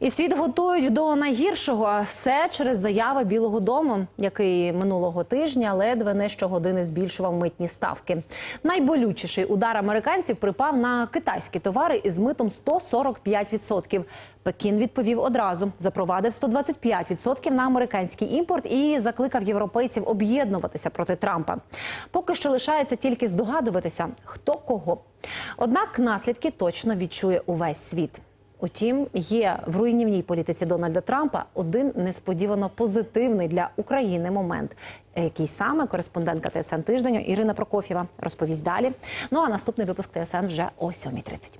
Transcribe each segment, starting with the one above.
І світ готують до найгіршого. Все через заяви Білого Дому, який минулого тижня ледве не щогодини збільшував митні ставки. Найболючіший удар американців припав на китайські товари із митом 145%. Пекін відповів одразу, запровадив 125% на американський імпорт і закликав європейців об'єднуватися проти Трампа. Поки що лишається тільки здогадуватися, хто кого. Однак наслідки точно відчує увесь світ. Утім, є в руйнівній політиці Дональда Трампа один несподівано позитивний для України момент, який саме кореспондентка ТСН тиждень Ірина Прокофєва розповість далі. Ну а наступний випуск ТСН вже о 7.30.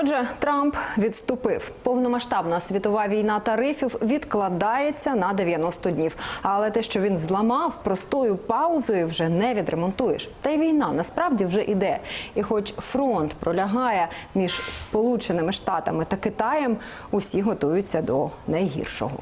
Отже, Трамп відступив. Повномасштабна світова війна тарифів відкладається на 90 днів. Але те, що він зламав простою паузою, вже не відремонтуєш. Та й війна насправді вже іде. І, хоч фронт пролягає між Сполученими Штатами та Китаєм, усі готуються до найгіршого.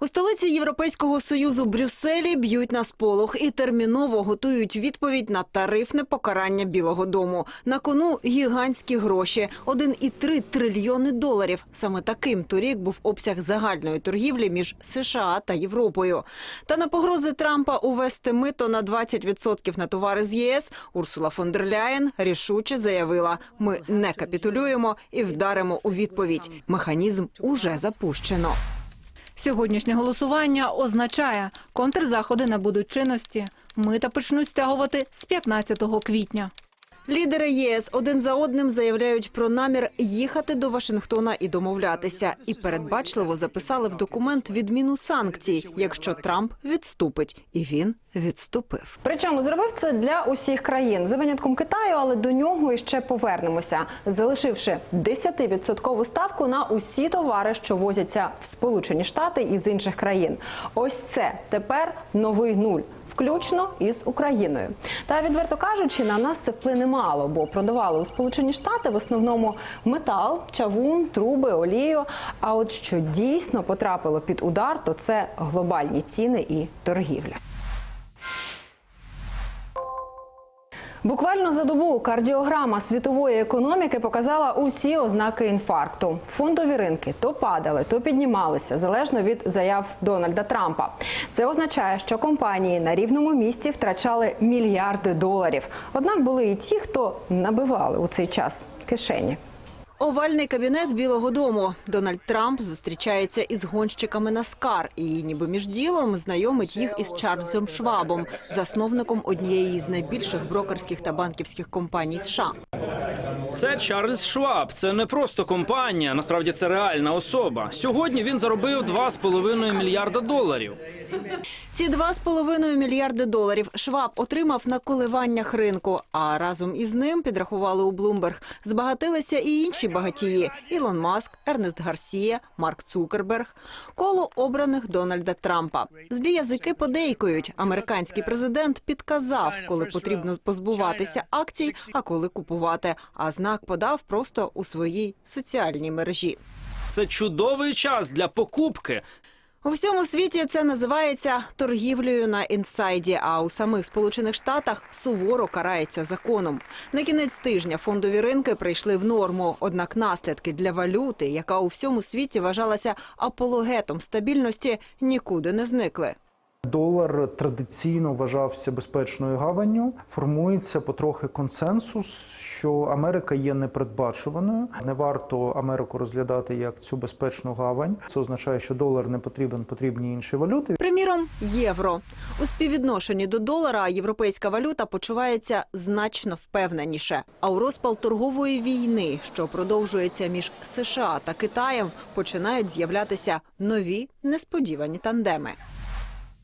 У столиці Європейського союзу Брюсселі б'ють на сполох і терміново готують відповідь на тарифне покарання Білого Дому. На кону гігантські гроші 1,3 трильйони доларів. Саме таким торік був обсяг загальної торгівлі між США та Європою. Та на погрози Трампа увести мито на 20% на товари з ЄС Урсула фон дер Ляєн рішуче заявила: ми не капітулюємо і вдаримо у відповідь. Механізм уже запущено. Сьогоднішнє голосування означає, контрзаходи набудуть чинності. Мита почнуть стягувати з 15 квітня. Лідери ЄС один за одним заявляють про намір їхати до Вашингтона і домовлятися, і передбачливо записали в документ відміну санкцій, якщо Трамп відступить, і він відступив. Причому зробив це для усіх країн за винятком Китаю, але до нього іще повернемося, залишивши 10% ставку на усі товари, що возяться в Сполучені Штати із інших країн. Ось це тепер новий нуль. Включно із Україною, та відверто кажучи, на нас це вплине мало, бо продавали у Сполучені Штати в основному метал, чавун, труби, олію. А от що дійсно потрапило під удар, то це глобальні ціни і торгівля. Буквально за добу кардіограма світової економіки показала усі ознаки інфаркту. Фондові ринки то падали, то піднімалися залежно від заяв Дональда Трампа. Це означає, що компанії на рівному місці втрачали мільярди доларів. Однак були і ті, хто набивали у цей час кишені. Овальний кабінет Білого Дому. Дональд Трамп зустрічається із гонщиками Наскар і, ніби між ділом, знайомить їх із Чарльзом Швабом, засновником однієї з найбільших брокерських та банківських компаній США. Це Чарльз Шваб. Це не просто компанія. Насправді це реальна особа. Сьогодні він заробив 2,5 мільярда доларів. Ці 2,5 мільярди доларів Шваб отримав на коливаннях ринку. А разом із ним підрахували у Блумберг. Збагатилися і інші багатії: Ілон Маск, Ернест Гарсія, Марк Цукерберг. Коло обраних Дональда Трампа. Злі язики подейкують. Американський президент підказав, коли потрібно позбуватися акцій, а коли купувати. А знак подав просто у своїй соціальній мережі. Це чудовий час для покупки. У всьому світі це називається торгівлею на інсайді. А у самих сполучених штатах суворо карається законом. На кінець тижня фондові ринки прийшли в норму. Однак наслідки для валюти, яка у всьому світі вважалася апологетом стабільності, нікуди не зникли. Долар традиційно вважався безпечною гаванню. Формується потрохи консенсус, що Америка є непередбачуваною. Не варто Америку розглядати як цю безпечну гавань. Це означає, що долар не потрібен, потрібні інші валюти. Приміром, євро у співвідношенні до долара європейська валюта почувається значно впевненіше. А у розпал торгової війни, що продовжується між США та Китаєм, починають з'являтися нові несподівані тандеми.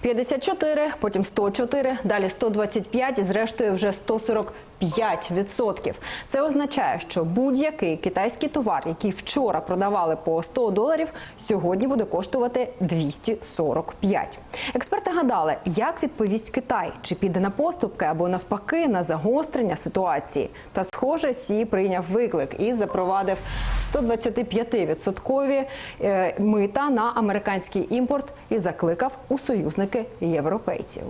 54, потім 104, далі 125 і зрештою вже 145%. Це означає, що будь-який китайський товар, який вчора продавали по 100 доларів, сьогодні буде коштувати 245. Експерти гадали, як відповість Китай, чи піде на поступки або навпаки на загострення ситуації. Та схоже, Сі прийняв виклик і запровадив 125% е, мита на американський імпорт і закликав у союзники європейців.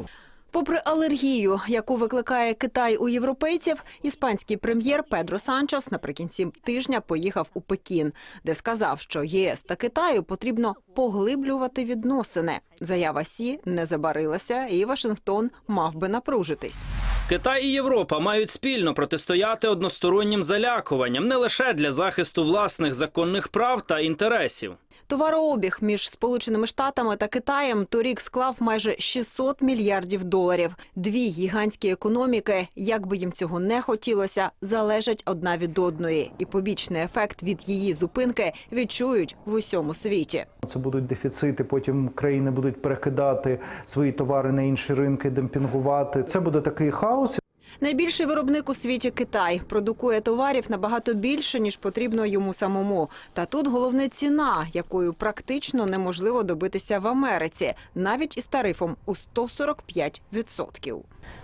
Попри алергію, яку викликає Китай у європейців, іспанський прем'єр Педро Санчос наприкінці тижня поїхав у Пекін, де сказав, що ЄС та Китаю потрібно поглиблювати відносини. Заява Сі не забарилася, і Вашингтон мав би напружитись. Китай і Європа мають спільно протистояти одностороннім залякуванням не лише для захисту власних законних прав та інтересів. Товарообіг між Сполученими Штатами та Китаєм торік склав майже 600 мільярдів доларів. Дві гігантські економіки, як би їм цього не хотілося, залежать одна від одної, і побічний ефект від її зупинки відчують в усьому світі. Це будуть дефіцити. Потім країни будуть перекидати свої товари на інші ринки, демпінгувати. Це буде такий хаос. Найбільший виробник у світі Китай продукує товарів набагато більше ніж потрібно йому самому. Та тут головне ціна, якою практично неможливо добитися в Америці, навіть із тарифом у 145%.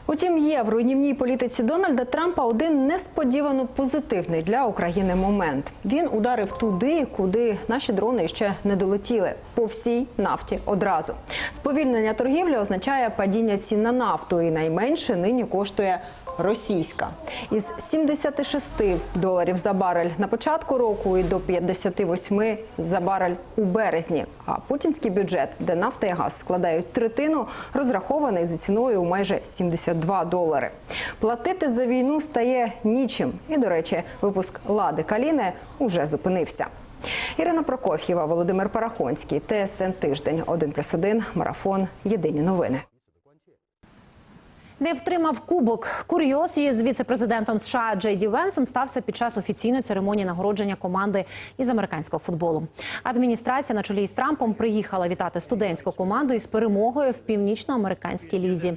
Утім, є в руйнівній політиці Дональда Трампа один несподівано позитивний для України момент. Він ударив туди, куди наші дрони ще не долетіли по всій нафті одразу. Сповільнення торгівлі означає падіння цін на нафту, і найменше нині коштує російська із 76 доларів за барель на початку року і до 58 за барель у березні. А путінський бюджет, де нафта і газ складають третину, розрахований за ціною у майже 72 долари. Платити за війну стає нічим. І, до речі, випуск Лади Каліни уже зупинився. Ірина Прокоф'єва, Володимир Парахонський, ТСН Тиждень, 1+,1, Марафон. Єдині новини. Не втримав кубок. Курйоз із віце-президентом США Джей Ді Венсом стався під час офіційної церемонії нагородження команди із американського футболу. Адміністрація на чолі із Трампом приїхала вітати студентську команду із перемогою в північноамериканській лізі.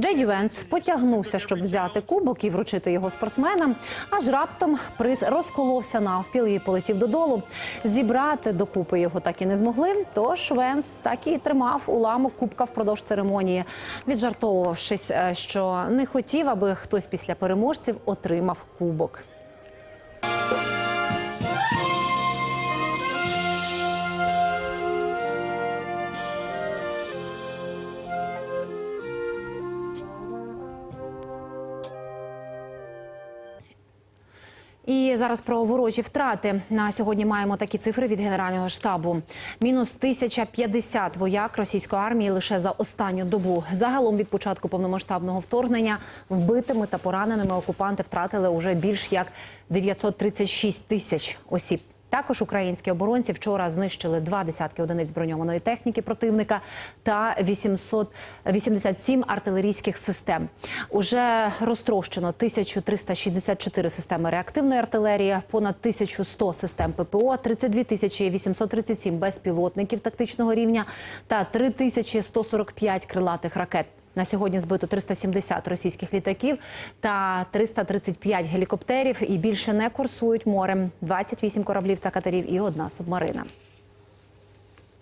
Джей Ді Венс потягнувся, щоб взяти кубок і вручити його спортсменам. Аж раптом приз розколовся навпіл і полетів додолу. Зібрати докупи його так і не змогли. Тож Венс так і тримав уламок кубка впродовж церемонії, віджартовувавшись, е, що не хотів, аби хтось після переможців отримав кубок. Зараз про ворожі втрати. На сьогодні маємо такі цифри від Генерального штабу. Мінус 1050 вояк російської армії лише за останню добу. Загалом від початку повномасштабного вторгнення вбитими та пораненими окупанти втратили уже більш як 936 тисяч осіб. Також українські оборонці вчора знищили два десятки одиниць броньованої техніки противника та 887 артилерійських систем. Уже розтрощено 1364 системи реактивної артилерії, понад 1100 систем ППО, 32 тисячі 837 безпілотників тактичного рівня та 3145 крилатих ракет. На сьогодні збито 370 російських літаків та 335 гелікоптерів і більше не курсують морем, 28 кораблів та катерів і одна субмарина.